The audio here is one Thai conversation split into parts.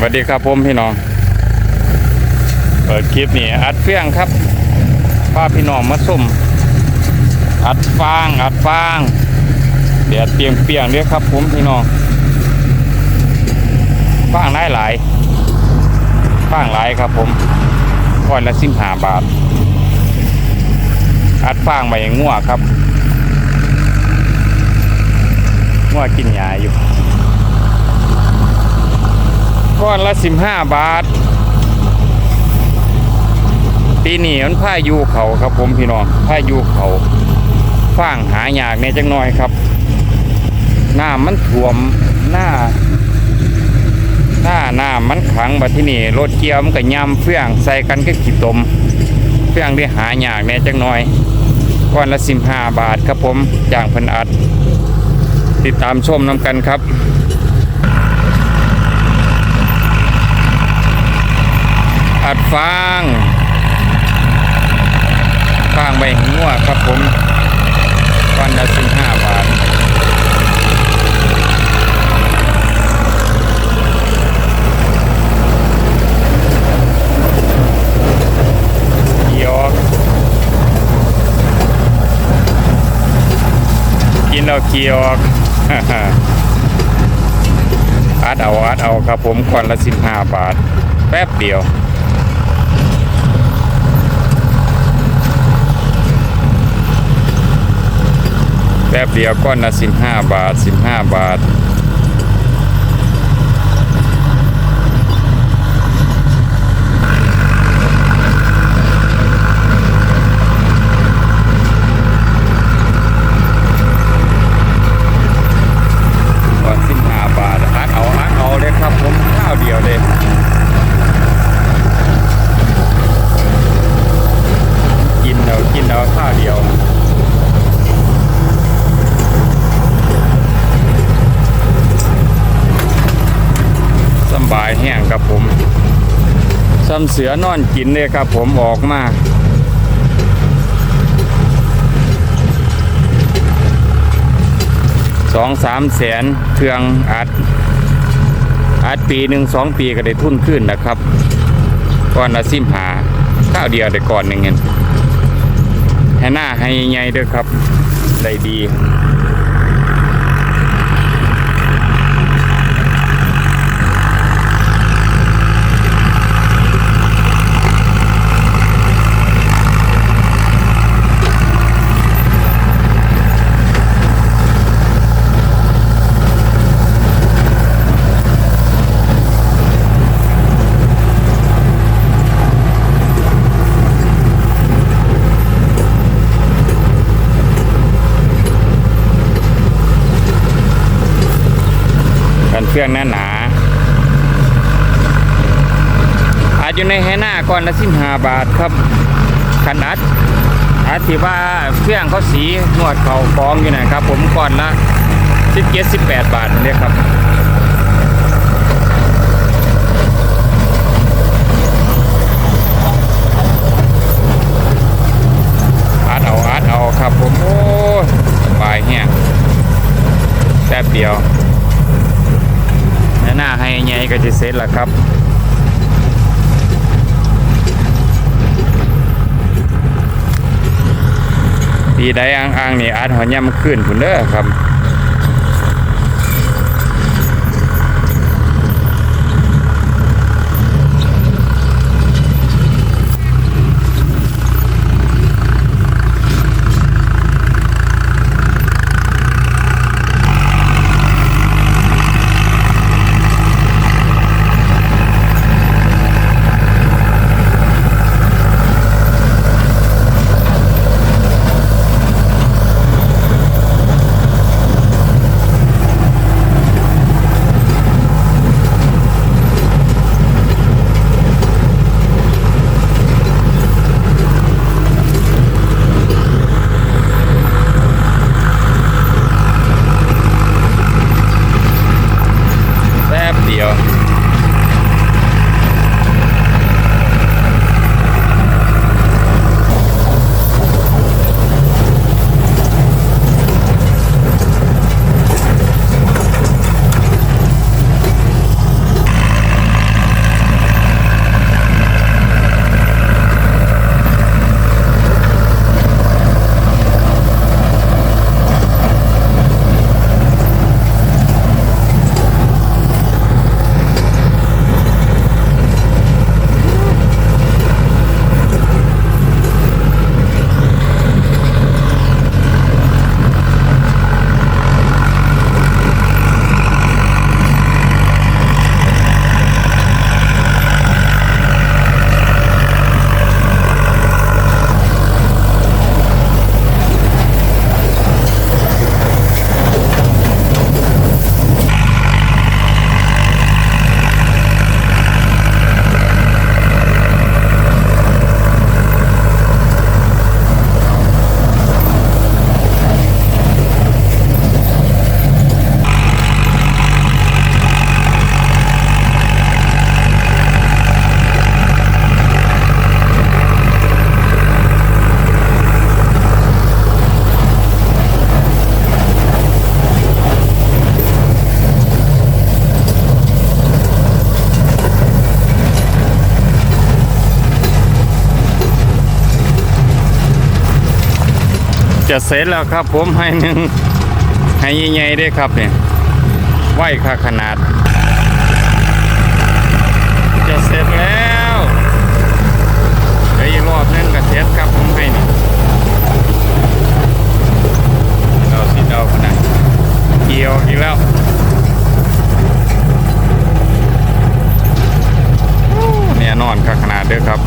สวัสดีครับผมพี่น้อง เปิดคลิปนี่อัดเฟี้ยงครับพาพี่น้องมาส้มอัดฟาง อัดฟาง เดี๋ยวเตรียมเปียงๆเด้อครับผมพี่น้องฟางหลายหลายฟางหลายครับผมก้อนละสิบห้าบาท อัดฟางไปงัวครับงัวกินหญ้าอยู่ ก้อนละสิบห้าบาท ปีนี้มันพายุเขาครับผมพี่น้องพายุเขาฟางหายากในจังน้อยครับน้ำมันท่วมหน้าหน้าน้ำมันขังบัดที่นี่รถเกียวมันก็ยำเฟื่องใส่กันก็ขีดตมเฟื่องได้หายากในจังน้อยก้อนละสิบห้าบาทครับผมจ้างพันอัด ติดตามชมน้ำกันครับ อัดฟางฟางใบหัวครับผมวันละสิบห้าบาทเกียอกกินเอาเกียอกอัดเอาอัดเอาครับผมก่อนละสิบห้าบาท แป๊บเดียว แป๊บเดียวก้อนละสิบห้าบาทสิบห้าบาท ก้อนสิบห้าบาทอัดเอาอัดเอาเลยครับผมข้าวเดียวเลย กินเอากินเอาข้าวเดียว สำบายแห้งครับผมซ้ำเสือนอนกินเลยครับ ผมออกมาสองสามแสนเครื่องอัด อัดปีหนึ่งสองปีก็ได้ทุนขึ้นนะครับ ก้อนละสิมหาข้าวเดียวได้ก่อนหนึ่งเงินให้หน้าให้ใหญ่ๆด้วยครับ ได้ดี รื่องหน้าหนาอาจอยู่ในแฮหน้าก่อนละสิบห้าบาทครับขันอัดอัดที่ว่าเฟื่องเขาสีนวดเขาฟองอยู่นะครับ ผมก่อนละสิบเจ็ดสิบแปดบาทเนี่ยครับอัดเอาอัดเอาครับผม โอ้ยสบายแห้งแป๊บเดียว หน้าให้ไงก็จะเสร็จแล้วครับปีใดอ่างอ่างๆนี่อาจหอย่ำขึ้นผุนเด้อครับ จะเสร็จแล้วครับผมให้หนึ่งให้ใหญ่ๆด้วยครับเนี่ยไหวค่าขนาด จะเสร็จแล้วเดี๋ยวอีกรอบนึงก็เสร็จครับผมให้นี่เราสีเอาขนาดเกี่ยวอีกแล้วโอ้เนี่ยนอนค่าขนาดเด้อครับ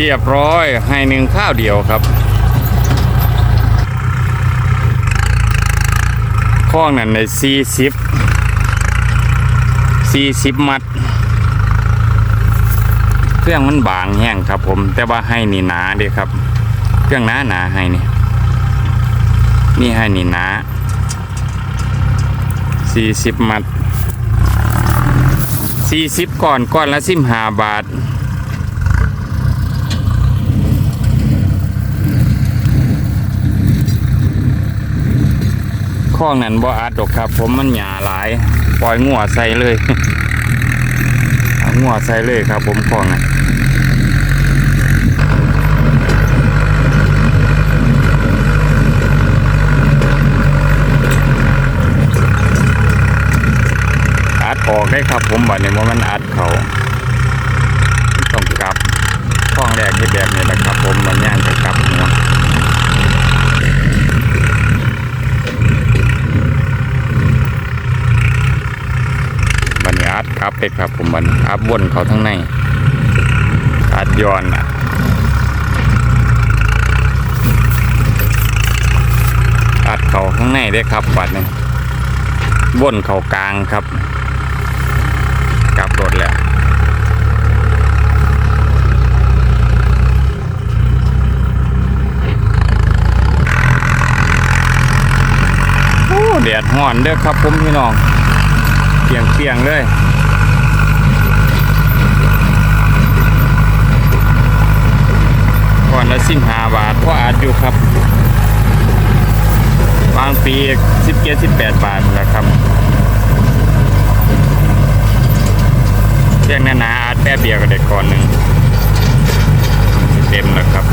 เรียบร้อยให้หนึ่งข้าวเดียวครับข้องนั้นในสี่สิบสี่สิบมัด เครื่องมันบางแห้งครับผม แต่ว่าให้นี่หนาเดีครับ เครื่องหนาหนาให้นี่นี่ให้นี่หนาสี่สิบมัดสี่สิบก่อนก้อนละสิบห้าบาท ข้องนั้นบ่อัดดอกครับ ผมมันหยาหลาย ปล่อยงัวใส่เลยงัวใส่เลยครับ ผมข้องนั้นอัดออกได้ครับ ผมบัดนี้ว่ามันอัดเขาต้องกลับข้องแรกที่แบบนี้แหละครับ ผมมันย่างจะกลับหัว บันนี้ อัดครับเป็ดครับผมบันอัพวนเขาทั้งในอัดย้อนอะอัดเขาข้างในได้ครับบัดนี้วนเขากลางครับกลับรถแล้วโอ้แดดห้อนเด้อครับผมพี่น้องเปียงเปียงเลย ก่อน ละสิบห้าบาทเพราะอาจอยู่ครับ บางปีสิบเจ็ดสิบแปดบาทนะครับเรื่องนานาอาจแป๊บเดียวก็ได้ก่อนหนึ่งเต็มแล้วครับ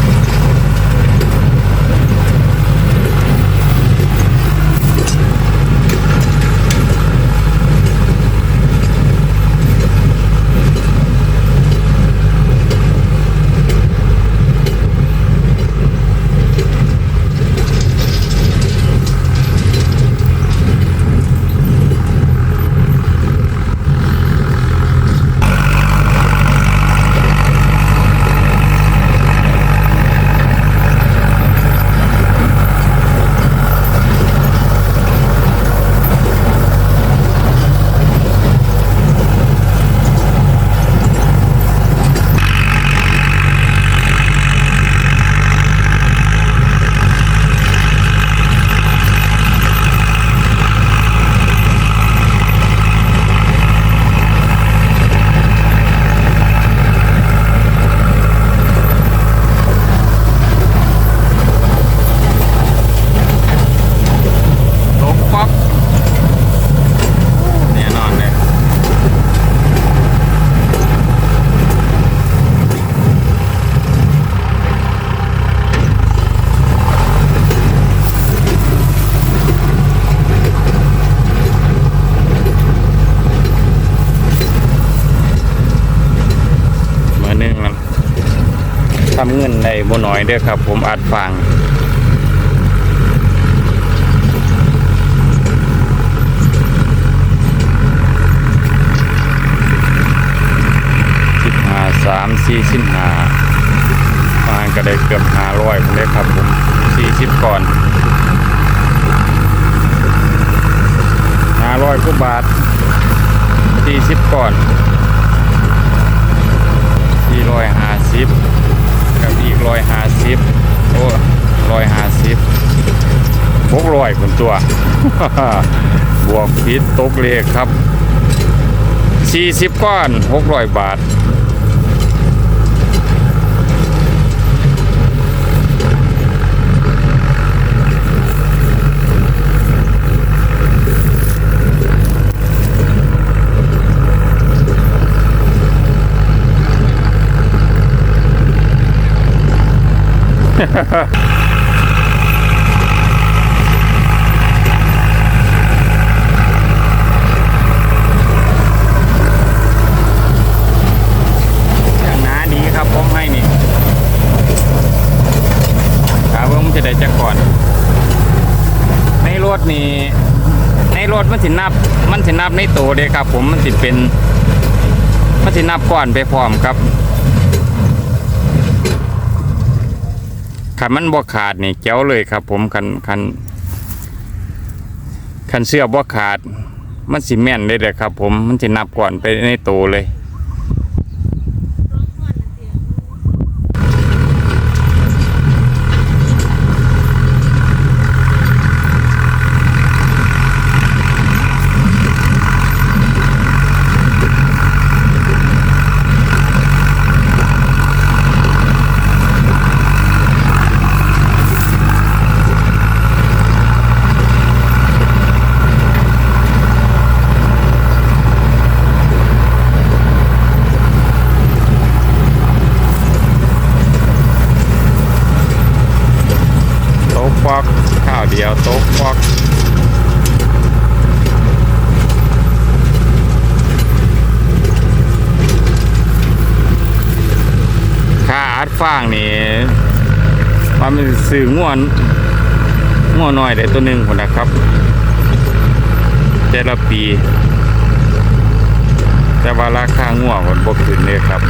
หน่อยเด้อครับ ผมอัดฟังสิบห้าสามสี่สิบห้าประมาณก็ได้เกือบห้าร้อยผมได้ครับผมสี่สิบก่อนห้าร้อยกว่าบาทสี่สิบก่อนสี่ร้อยห้าสิบ กับอีกร้อยห้าสิบโอ้ร้อยห้าสิบหกร้อยคนตัว บวกพิษตกเลขครับสี่สิบก้อนหกร้อยบาท อย่างหนาดีครับผมให้นี่ครับผมจะ ได้จักก่อน ในรถนี่ในรถมันสินับ มันสินับในตัวเด้ครับ ผมมันสิเป็น มันสินับก่อนไปพร้อมครับ คันมันบ่ขาดนี่เจ้วเลยครับ ผมคันคันคันเสื้อบ่ขาด มันสิแม่นเลยเด้อครับ ผมมันสินับก่อนไปในตัวเลย โต๊ะฟอกข้าวเดียวโต๊ะฟอกค่าอัดฟางนี่ ว่ามันสื่อง่วนง่วน้อยได้ตัวหนึ่งคนนะครับ แต่ละปี แต่ว่าราคาง่วคนบกขึ้นเลยครับ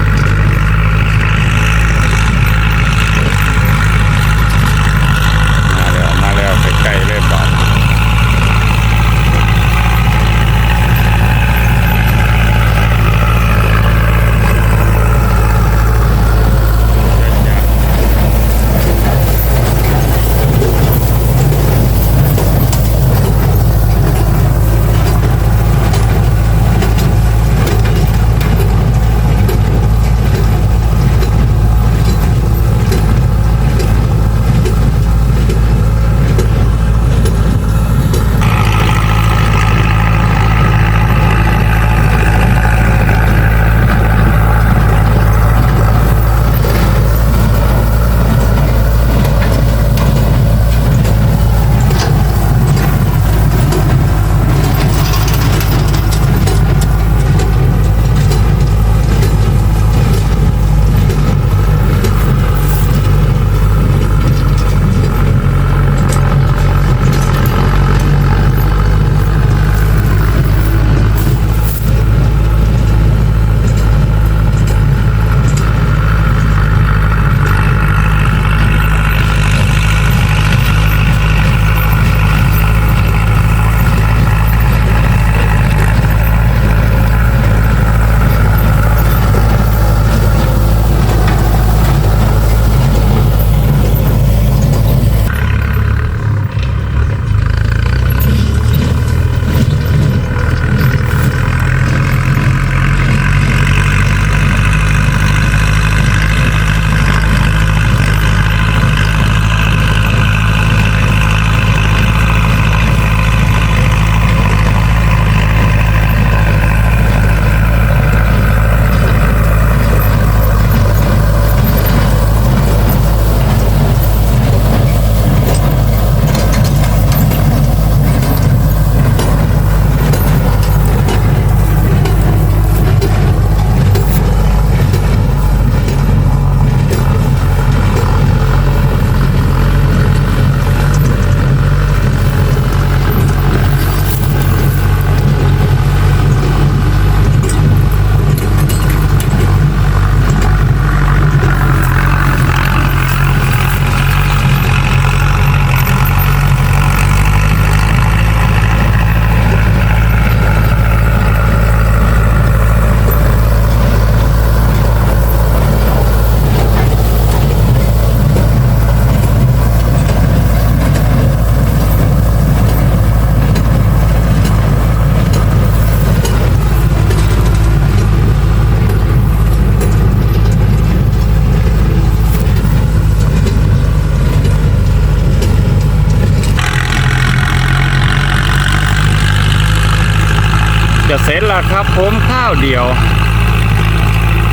จะเสร็จแล้วครับผมข้าวเดียว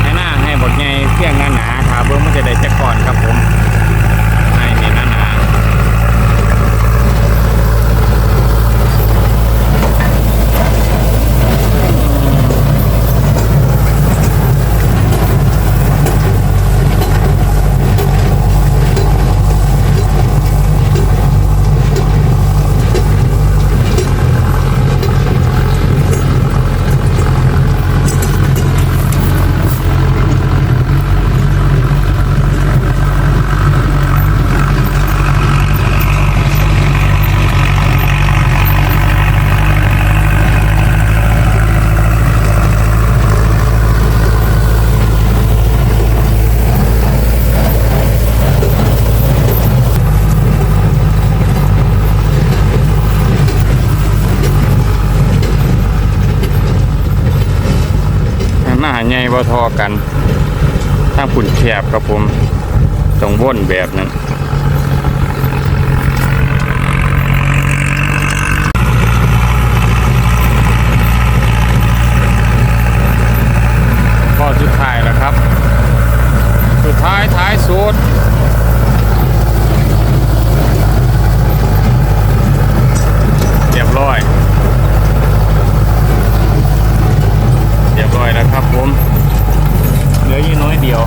ให้หน้าให้บดไงเพียงงานหนาๆครับเบิ้งมันจะได้จะก่อนครับผม บ่ทอกันถ้าฝุ่นแคบครับผมต้องว่นแบบนั้น ข้อสุดท้ายแล้วครับ สุดท้ายท้ายสุด เรียบร้อย เรียบร้อยแล้วครับผมเหลืออยู่น้อยเดียว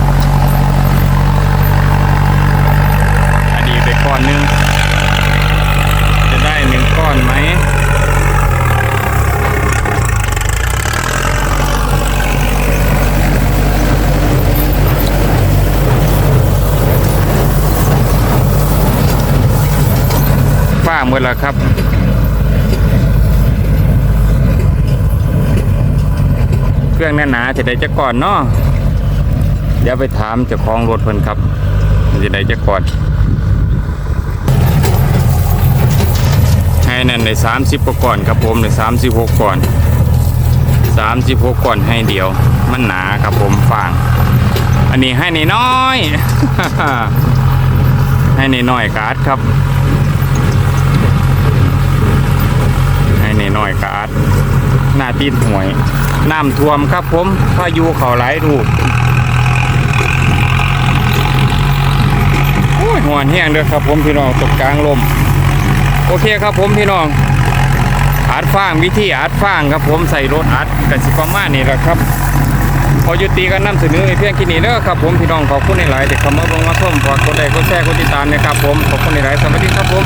อดีตไปก้อนหนึง จะได้หนึ่งก้อนไหม ฝ้าหมดแล้วครับเครื่องแน่นหนาจะได้จะก่อนเนาะเดี๋ยวไปถามเจ้าของรถเพิ่นครับจะได้จะก่อนให้นั่นในสามสิบกว่าก่อนครับผมในสามสิบหกก่อนสามสิบหกก่อนให้เดียว มันหนาครับผมฟางอันนี้ให้ในน้อยให้ในน้อยการ์ดครับ ให้ในน้อยการ์ดหน้าตีนหวยน้ำท่วมครับผมพายุเขาไหลายดูกโอ้ยหวนแห้งเด้อครับผมพี่น้องตกกลางลม โอเคครับผมพี่น้องอัดฟางวิธีอัดฟางครับผมใส่รถอัดกันสิประมาณนี้แหละครับพอยุติกันนำเสนอในเพียงแค่นี้เด้อครับผมพี่น้องขอบคุณในหลายเด็กคำว่าลงมาชมฝากกดไลค์กดแชร์กดติดตามนะครับผมขอบคุณในหลายสวัสดีครับผม